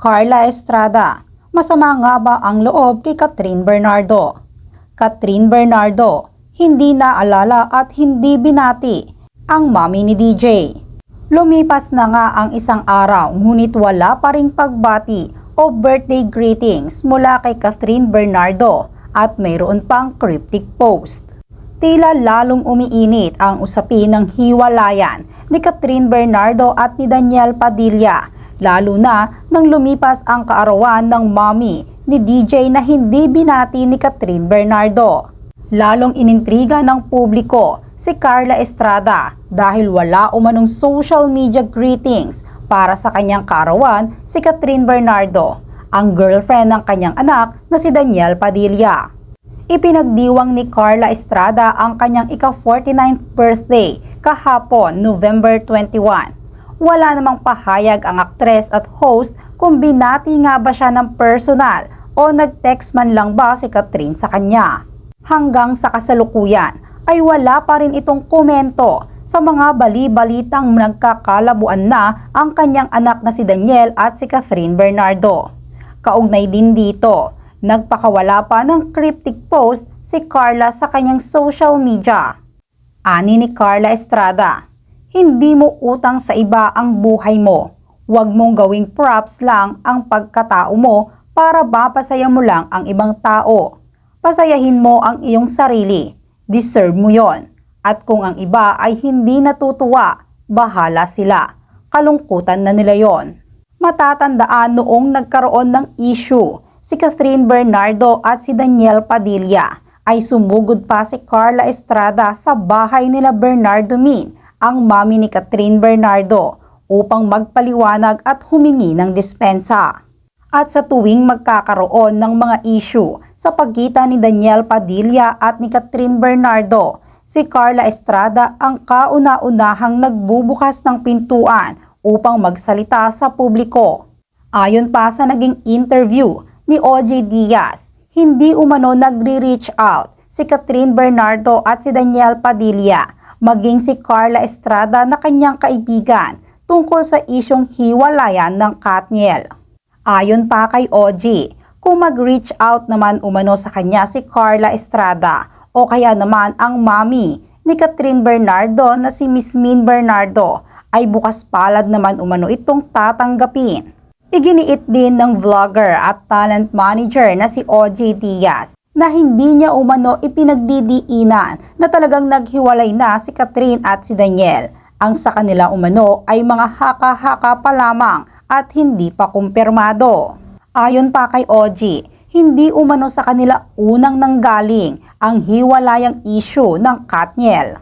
Carla Estrada, masama nga ba ang loob kay Catherine Bernardo? Catherine Bernardo, hindi naalala at hindi binati ang mami ni DJ. Lumipas na nga ang isang araw ngunit wala pa ring pagbati o birthday greetings mula kay Catherine Bernardo at mayroon pang cryptic post. Tila lalong umiinit ang usapin ng hiwalayan ni Catherine Bernardo at ni Daniel Padilla, lalo na nang lumipas ang kaarawan ng mommy ni DJ na hindi binati ni Catherine Bernardo. Lalong inintriga ng publiko si Carla Estrada dahil wala umanong social media greetings para sa kanyang kaarawan si Catherine Bernardo, ang girlfriend ng kanyang anak na si Daniel Padilla. Ipinagdiwang ni Carla Estrada ang kanyang ika-49th birthday kahapon, November 21. Wala namang pahayag ang aktres at host kung binati nga ba siya ng personal o nag-text man lang ba si Catherine sa kanya. Hanggang sa kasalukuyan ay wala pa rin itong komento sa mga bali-balitang nagkakalabuan na ang kanyang anak na si Daniel at si Catherine Bernardo. Kaugnay din dito, nagpakawala pa ng cryptic post si Carla sa kanyang social media. Ani ni Carla Estrada, hindi mo utang sa iba ang buhay mo. Huwag mong gawing props lang ang pagkatao mo para mapasaya mo lang ang ibang tao. Pasayahin mo ang iyong sarili. Deserve mo yon. At kung ang iba ay hindi natutuwa, bahala sila. Kalungkutan na nila yon. Matatandaan noong nagkaroon ng issue, si Catherine Bernardo at si Daniel Padilla ay sumugod pa si Carla Estrada sa bahay nila Bernardo Min, ang mami ni Catherine Bernardo, upang magpaliwanag at humingi ng dispensa. At sa tuwing magkakaroon ng mga issue sa pagitan ni Daniel Padilla at ni Catherine Bernardo, si Carla Estrada ang kauna-unahang nagbubukas ng pintuan upang magsalita sa publiko. Ayon pa sa naging interview ni OJ Diaz, hindi umano nagre-reach out si Catherine Bernardo at si Daniel Padilla, maging si Carla Estrada na kanyang kaibigan tungkol sa isyong hiwalayan ng Katniel. Ayon pa kay OJ, kung mag-reach out naman umano sa kanya si Carla Estrada o kaya naman ang mami ni Catherine Bernardo na si Miss Min Bernardo ay bukas palad naman umano itong tatanggapin. Iginiit din ng vlogger at talent manager na si OJ Diaz na hindi niya umano ipinagdidiinan na talagang naghiwalay na si Catherine at si Daniel. Ang sa kanila umano ay mga haka-haka pa lamang at hindi pa kumpirmado. Ayon pa kay OJ, hindi umano sa kanila unang nanggaling ang hiwalayang issue ng Katniel.